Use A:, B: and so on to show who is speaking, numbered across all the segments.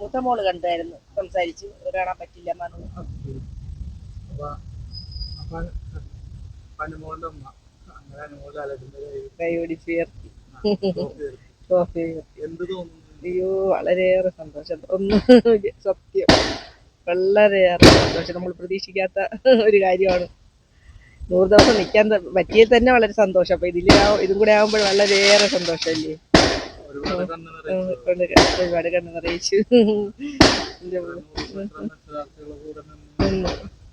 A: മൂത്ത മോൾ കണ്ടായിരുന്നു. സംസാരിച്ചു. കാണാൻ പറ്റില്ല അയ്യോ വളരെയേറെ സന്തോഷം. ഒന്ന് സത്യം. വളരെയേറെ സന്തോഷം. നമ്മൾ പ്രതീക്ഷിക്കാത്ത ഒരു കാര്യമാണ്. നൂറ് ദിവസം നിൽക്കാൻ പറ്റിയത് തന്നെ വളരെ സന്തോഷം. അപ്പൊ ഇതിൽ ഇതും കൂടെ ആകുമ്പോൾ വളരെയേറെ സന്തോഷമല്ലേ?
B: ഒരുപാട് കണ്ണ്
A: കൊണ്ട് നിറയിച്ചു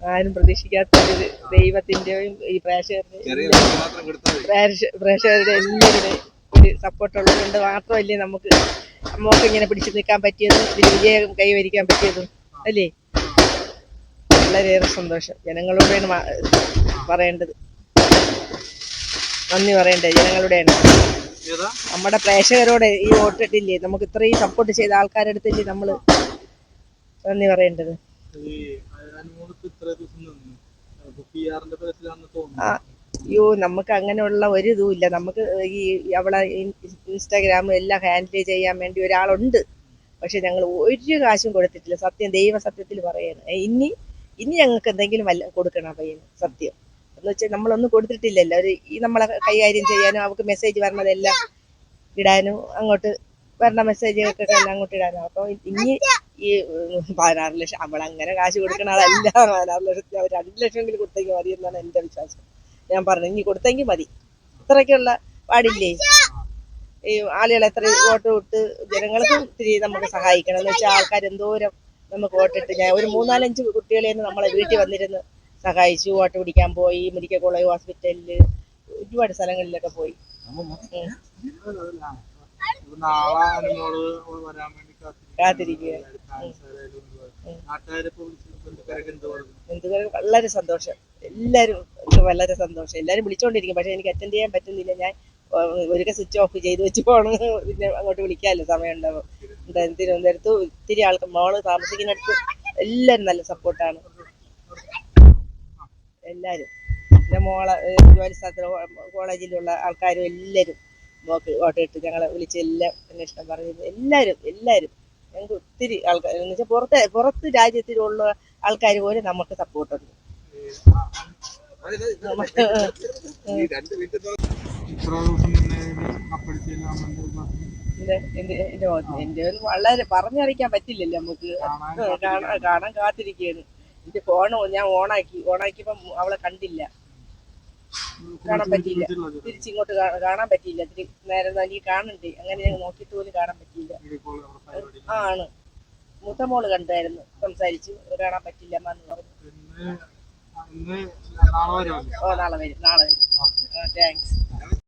A: ആരും പ്രതീക്ഷിക്കാത്ത ഒരു ദൈവത്തിന്റെയും ഈ പ്രേക്ഷകരുടെ പ്രേക്ഷകരുടെ എല്ലാവരുടെയും ഒരു സപ്പോർട്ട് ഉള്ളതുകൊണ്ട് മാത്രമല്ലേ നമുക്ക് നമുക്ക് ഇങ്ങനെ പിടിച്ചു നിൽക്കാൻ പറ്റിയതും ഇതിൽ വിജയം കൈവരിക്കാൻ പറ്റിയതും. അല്ലേ? വളരെയേറെ സന്തോഷം. ജനങ്ങളോടാണ് പറയേണ്ടത്. നന്ദി പറയേണ്ടത്. ജനങ്ങളുടെയാണ്. നമ്മുടെ പ്രേക്ഷകരോട് ഈ വോട്ടിട്ടില്ലേ നമുക്ക് ഇത്രയും സപ്പോർട്ട് ചെയ്ത ആൾക്കാരുടെ അടുത്തല്ലേ നമ്മൾ നന്ദി പറയേണ്ടത്. അയ്യോ നമുക്ക് അങ്ങനെയുള്ള ഒരു ഇതും ഇല്ല. നമുക്ക് ഈ അവളെ ഇൻസ്റ്റാഗ്രാമും എല്ലാം ഹാൻഡിൽ ചെയ്യാൻ വേണ്ടി ഒരാളുണ്ട്. പക്ഷെ ഞങ്ങൾ ഒരു കാശും കൊടുത്തിട്ടില്ല. സത്യം ദൈവ സത്യത്തിൽ പറയാണ് ഇനി ഇനി ഞങ്ങൾക്ക് എന്തെങ്കിലും വല്ല കൊടുക്കണം പയ്യന്. സത്യം. എന്ന് വെച്ചാൽ നമ്മളൊന്നും കൊടുത്തിട്ടില്ലല്ലോ. ഒരു ഈ നമ്മളെ കൈകാര്യം ചെയ്യാനും അവർക്ക് മെസ്സേജ് വരണതെല്ലാം ഇടാനും അങ്ങോട്ട് വരണ മെസ്സേജുകൾക്കൊക്കെ എല്ലാം അങ്ങോട്ട് ഇടാനും. അപ്പോൾ ഇനി ഈ പതിനാറ് ലക്ഷം അങ്ങനെ കാശ് കൊടുക്കണ അതല്ല പതിനാറ് ലക്ഷത്തിൽ രണ്ട് ലക്ഷമെങ്കിലും കൊടുത്തെങ്കിൽ മതി എന്നാണ് എന്റെ വിശ്വാസം. ഞാൻ പറഞ്ഞു ഇനി കൊടുത്തെങ്കിൽ മതി. ഇത്രയ്ക്കുള്ള പാടില്ലേ? ഈ ആളുകൾ എത്ര വോട്ട് വിട്ട് ജനങ്ങൾക്കും ഇത്തിരി നമുക്ക് സഹായിക്കണം. എന്ന് വെച്ചാൽ ആൾക്കാർ എന്തോരം നമുക്ക് വോട്ടിട്ട് ഞാൻ ഒരു മൂന്നാലഞ്ച് കുട്ടികളെ നമ്മളെ വീട്ടിൽ വന്നിരുന്ന് സഹായിച്ചു വോട്ട് പിടിക്കാൻ പോയി മെഡിക്കൽ കോളേജ് ഹോസ്പിറ്റലിൽ ഒരുപാട് സ്ഥലങ്ങളിലൊക്കെ പോയി. കാത്തിരിക്കുക. വളരെ സന്തോഷം. എല്ലാവരും വളരെ സന്തോഷം. എല്ലാവരും വിളിച്ചുകൊണ്ടിരിക്കും പക്ഷെ എനിക്ക് അറ്റൻഡ് ചെയ്യാൻ പറ്റുന്നില്ല. ഞാൻ ഒരിക്കൽ സ്വിച്ച് ഓഫ് ചെയ്ത് വെച്ച് പോകണം പിന്നെ അങ്ങോട്ട് വിളിക്കാമല്ലോ. സമയം ഉണ്ടാവും തിരുവനന്തപുരത്ത് ഒത്തിരി ആൾക്ക് മോൾ താമസിക്കുന്നിടത്ത് എല്ലാവരും നല്ല സപ്പോർട്ടാണ് എല്ലാവരും പിന്നെ മോളെ ജോലി സ്ഥലത്തിലെ കോളേജിലുള്ള ആൾക്കാരും എല്ലാവരും മോക്ക് വോട്ട് ഇട്ട് ഞങ്ങളെ വിളിച്ച് എല്ലാം അന്വേഷണം പറഞ്ഞത് എല്ലാവരും എല്ലാവരും ഞങ്ങൾക്ക് ഒത്തിരി ആൾക്കാർ എന്ന് വെച്ചാൽ പുറത്തെ പുറത്ത് രാജ്യത്തിലുള്ള ആൾക്കാർ പോലും നമുക്ക് സപ്പോർട്ടുണ്ട്
B: പറഞ്ഞു
A: എന്റെ വളരെ പറഞ്ഞറിയിക്കാൻ പറ്റില്ലല്ലോ നമുക്ക്
B: കാണാൻ
A: കാത്തിരിക്കുകയാണ് എന്റെ ഫോൺ ഞാൻ ഓണാക്കി ഓണാക്കിയപ്പം അവളെ കണ്ടില്ല. കാണാൻ പറ്റിയില്ല. തിരിച്ചിങ്ങോട്ട് കാണാൻ പറ്റിയില്ല. ഇത്തിരി നേരം എനിക്ക് കാണണ്ടേ? അങ്ങനെ ഞാൻ നോക്കിയിട്ട് പോലും കാണാൻ പറ്റിയില്ല. ആ, ആണ്. മൂത്ത മോൾ കണ്ടായിരുന്നു. സംസാരിച്ചു. കാണാൻ പറ്റില്ല എന്നു പറഞ്ഞു. ഓ നാളെ വരും. നാളെ വരും. താങ്ക്സ്